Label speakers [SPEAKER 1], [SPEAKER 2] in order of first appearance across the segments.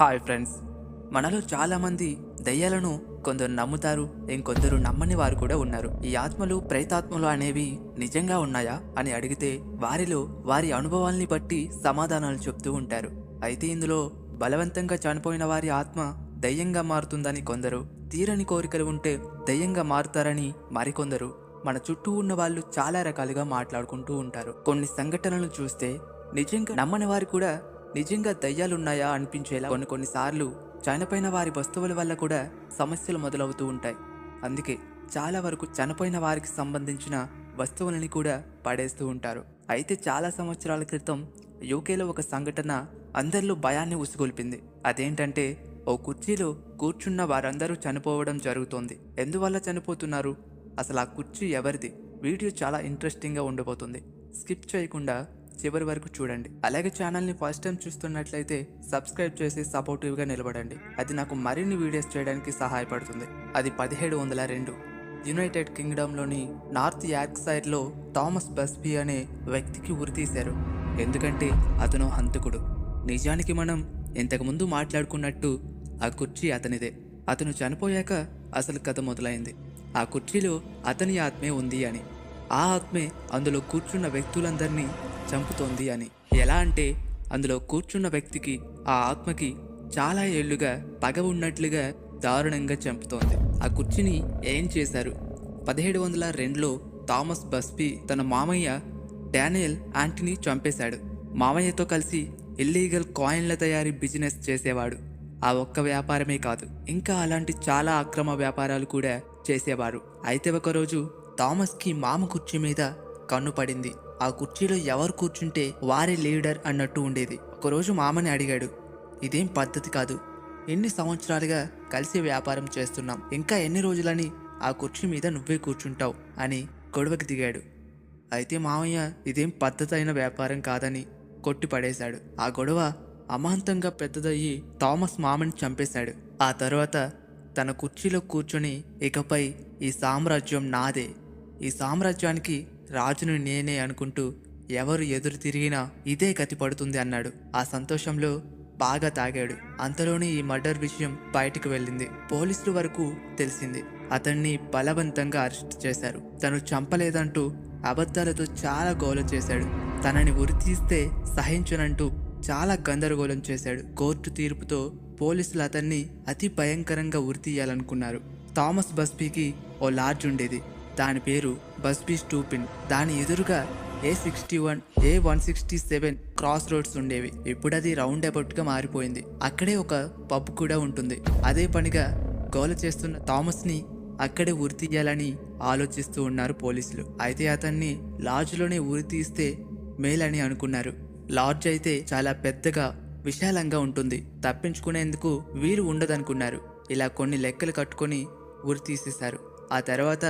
[SPEAKER 1] Hi friends. మనలో చాలామంది దయ్యాలను కొందరు నమ్ముతారు ఇంకొందరు నమ్మని వారు కూడా ఉన్నారు. ఈ ఆత్మలు ప్రేతాత్మలు అనేవి నిజంగా ఉన్నాయా అని అడిగితే వారిలో వారి అనుభవాల్ని బట్టి సమాధానాలు చెప్తూ ఉంటారు. అయితే ఇందులో బలవంతంగా చనిపోయిన వారి ఆత్మ దయ్యంగా మారుతుందని కొందరు తీరని కోరికలు ఉంటే దయ్యంగా మారుతారని మరికొందరు మన చుట్టూ ఉన్న వాళ్ళు చాలా రకాలుగా మాట్లాడుకుంటూ ఉంటారు. కొన్ని సంఘటనలు చూస్తే నిజంగా నమ్మని వారు కూడా నిజంగా దయ్యాలున్నాయా అనిపించేలా కొన్ని కొన్నిసార్లు చనిపోయిన వారి వస్తువుల వల్ల కూడా సమస్యలు మొదలవుతూ ఉంటాయి. అందుకే చాలా వరకు చనిపోయిన వారికి సంబంధించిన వస్తువులని కూడా పడేస్తూ ఉంటారు. అయితే చాలా సంవత్సరాల క్రితం యూకేలో ఒక సంఘటన అందరిలో భయాన్ని ఉసుగొల్పింది. అదేంటంటే ఓ కుర్చీలో కూర్చున్న వారందరూ చనిపోవడం జరుగుతోంది. ఎందువల్ల చనిపోతున్నారు? అసలు ఆ కుర్చీ ఎవరిది? వీడియో చాలా ఇంట్రెస్టింగ్గా ఉండబోతుంది. స్కిప్ చేయకుండా చివరి వరకు చూడండి. అలాగే ఛానల్ని ఫస్ట్ టైం చూస్తున్నట్లయితే సబ్స్క్రైబ్ చేసి సపోర్టివ్గా నిలబడండి. అది నాకు మరిన్ని వీడియోస్ చేయడానికి సహాయపడుతుంది. అది పదిహేడు వందల రెండు. యునైటెడ్ కింగ్డమ్లోని నార్త్ యార్క్ సైడ్లో థామస్ బస్బీ అనే వ్యక్తికి ఉరితీశారు ఎందుకంటే అతను హంతకుడు. నిజానికి మనం ఇంతకుముందు మాట్లాడుకున్నట్టు ఆ కుర్చీ అతనిదే. అతను చనిపోయాక అసలు కథ మొదలైంది. ఆ కుర్చీలో అతని ఆత్మే ఉంది అని. ఆ ఆత్మే అందులో కూర్చున్న వ్యక్తులందరినీ చంపుతోంది అని. ఎలా అంటే అందులో కూర్చున్న వ్యక్తికి ఆ ఆత్మకి చాలా ఏళ్ళుగా పగ ఉన్నట్లుగా దారుణంగా చంపుతోంది. ఆ కుర్చీని ఏం చేశారు? పదిహేడు వందల రెండులో థామస్ బస్పీ తన మామయ్య డానియల్ ఆంటీని చంపేశాడు. మామయ్యతో కలిసి ఇల్లీగల్ కాయిన్ల తయారీ బిజినెస్ చేసేవాడు. ఆ ఒక్క వ్యాపారమే కాదు ఇంకా అలాంటి చాలా అక్రమ వ్యాపారాలు కూడా చేసేవారు. అయితే ఒకరోజు థామస్కి మామ కుర్చీ మీద కన్ను పడింది ఆ కుర్చీలో ఎవరు కూర్చుంటే వారే లీడర్ అన్నట్టు ఉండేది. ఒకరోజు మామని అడిగాడు ఇదేం పద్ధతి కాదు. ఎన్ని సంవత్సరాలుగా కలిసి వ్యాపారం చేస్తున్నాం. ఇంకా ఎన్ని రోజులని ఆ కుర్చీ మీద నువ్వే కూర్చుంటావు అని గొడవకి దిగాడు. అయితే మామయ్య ఇదేం పద్ధతి అయిన వ్యాపారం కాదని కొట్టి పడేశాడు ఆ గొడవ అమాంతంగా పెద్దదయ్యి థామస్ మామని చంపేశాడు. ఆ తర్వాత తన కుర్చీలో కూర్చొని ఇకపై ఈ సామ్రాజ్యం నాదే. ఈ సామ్రాజ్యానికి రాజును నేనే అనుకుంటూ ఎవరు ఎదురు తిరిగినా ఇదే గతి పడుతుంది అన్నాడు. ఆ సంతోషంలో బాగా తాగాడు. అంతలోనే ఈ మర్డర్ విషయం బయటకు వెళ్ళింది. పోలీసుల వరకు తెలిసింది. అతన్ని బలవంతంగా అరెస్ట్ చేశారు. తను చంపలేదంటూ అబద్ధాలతో చాలా గోల చేశాడు. తనని ఉరి తీస్తే సహించనంటూ చాలా గందరగోళం చేశాడు. కోర్టు తీర్పుతో పోలీసులు అతన్ని అతి భయంకరంగా ఉరి తీయాలనుకున్నారు. థామస్ బస్బీకి ఓ లాడ్జ్ ఉండేది. దాని పేరు బస్బీ స్టూపిన్. దాని ఎదురుగా A sixty one A one sixty seven cross roads ఉండేవి. ఇప్పుడు అది రౌండ్ అబౌట్గా మారిపోయింది. అక్కడే ఒక పబ్ కూడా ఉంటుంది. అదే పనిగా గోల చేస్తున్న థామస్ని అక్కడే ఉరి తీయాలని ఆలోచిస్తూ ఉన్నారు పోలీసులు. అయితే అతన్ని లాడ్జ్లోనే ఉరి తీస్తే మేలని అనుకున్నారు. లాడ్జ్ అయితే చాలా పెద్దగా విశాలంగా ఉంటుంది. తప్పించుకునేందుకు వీలు ఉండదనుకున్నారు. ఇలా కొన్ని లెక్కలు కట్టుకొని ఉరి తీసేశారు. ఆ తర్వాత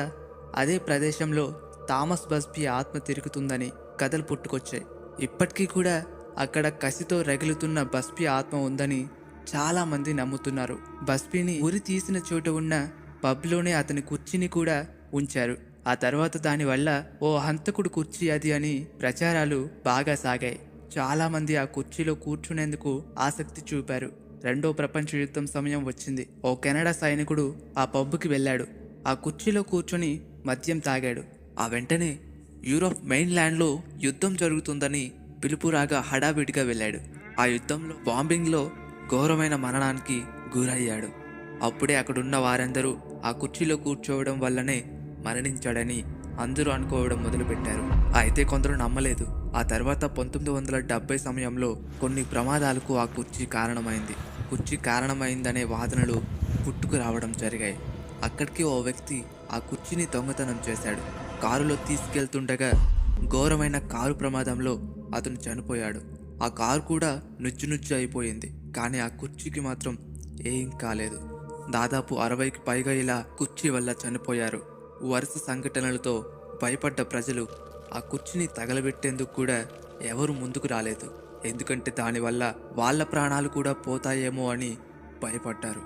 [SPEAKER 1] అదే ప్రదేశంలో థామస్ బస్బీ ఆత్మ తిరుగుతుందని కథలు పుట్టుకొచ్చాయి. ఇప్పటికీ కూడా అక్కడ కసితో రగులుతున్న బస్బీ ఆత్మ ఉందని చాలామంది నమ్ముతున్నారు. బస్బీని ఉరి తీసిన చోట ఉన్న పబ్లోనే అతని కుర్చీని కూడా ఉంచారు. ఆ తర్వాత దానివల్ల ఓ హంతకుడు కుర్చీ అది అని ప్రచారాలు బాగా సాగాయి. చాలామంది ఆ కుర్చీలో కూర్చునేందుకు ఆసక్తి చూపారు. రెండో ప్రపంచ యుద్ధం సమయం వచ్చింది. ఓ కెనడా సైనికుడు ఆ పబ్కి వెళ్ళాడు. ఆ కుర్చీలో కూర్చొని మద్యం తాగాడు. ఆ వెంటనే యూరోప్ మెయిన్ ల్యాండ్లో యుద్ధం జరుగుతుందని పిలుపు రాగా హడావిడిగా వెళ్ళాడు. ఆ యుద్ధంలో బాంబింగ్లో ఘోరమైన మరణానికి గురయ్యాడు. అప్పుడే అక్కడున్న వారందరూ ఆ కుర్చీలో కూర్చోవడం వల్లనే మరణించాడని అందరూ అనుకోవడం మొదలుపెట్టారు. అయితే కొందరు నమ్మలేదు. ఆ తర్వాత పంతొమ్మిది వందల డెబ్బై సమయంలో కొన్ని ప్రమాదాలకు ఆ కుర్చీ కారణమైంది. కుర్చీ కారణమైందనే వాదనలు పుట్టుకు రావడం జరిగాయి. అక్కడికి ఓ వ్యక్తి ఆ కుర్చీని దొంగతనం చేశాడు. కారులో తీసుకెళ్తుండగా ఘోరమైన కారు ప్రమాదంలో అతను చనిపోయాడు. ఆ కారు కూడా నుజ్జు నుజ్జు అయిపోయింది కానీ ఆ కుర్చీకి మాత్రం ఏం కాలేదు. దాదాపు అరవైకి పైగా ఇలా కుర్చీ వల్ల చనిపోయారు. వరుస సంఘటనలతో భయపడ్డ ప్రజలు ఆ కుర్చీని తగలబెట్టేందుకు కూడా ఎవరు ముందుకు రాలేదు. ఎందుకంటే దానివల్ల వాళ్ళ ప్రాణాలు కూడా పోతాయేమో అని భయపడ్డారు.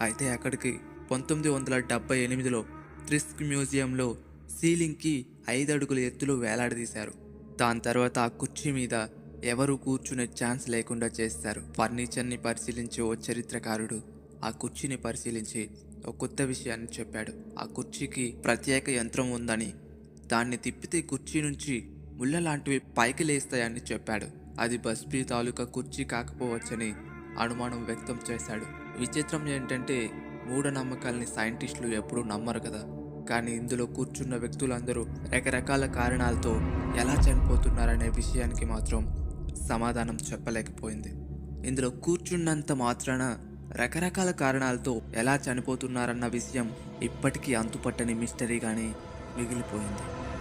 [SPEAKER 1] అయితే అక్కడికి పంతొమ్మిది వందల డెబ్బై ఎనిమిదిలో త్రిస్క్ మ్యూజియంలో సీలింగ్కి ఐదు అడుగుల ఎత్తులో వేలాడదీశారు. దాని తర్వాత ఆ కుర్చీ మీద ఎవరు కూర్చునే ఛాన్స్ లేకుండా చేస్తారు ఫర్నిచర్ని పరిశీలించే ఓ చరిత్రకారుడు ఆ కుర్చీని పరిశీలించి ఒక కొత్త విషయాన్ని చెప్పాడు. ఆ కుర్చీకి ప్రత్యేక యంత్రం ఉందని దాన్ని తిప్పితే కుర్చీ నుంచి ముళ్ళ లాంటివి పైకి లేస్తాయని చెప్పాడు. అది బస్బీ తాలూకా కుర్చీ కాకపోవచ్చని అనుమానం వ్యక్తం చేశాడు. విచిత్రం ఏంటంటే మూఢనమ్మకాల్ని సైంటిస్టులు ఎప్పుడూ నమ్మరు కదా. కానీ ఇందులో కూర్చున్న వ్యక్తులందరూ రకరకాల కారణాలతో ఎలా చనిపోతున్నారనే విషయానికి మాత్రం సమాధానం చెప్పలేకపోయింది. ఇందులో కూర్చున్నంత మాత్రాన రకరకాల కారణాలతో ఎలా చనిపోతున్నారన్న విషయం ఇప్పటికీ అంతుపట్టని మిస్టరీగానే మిగిలిపోయింది.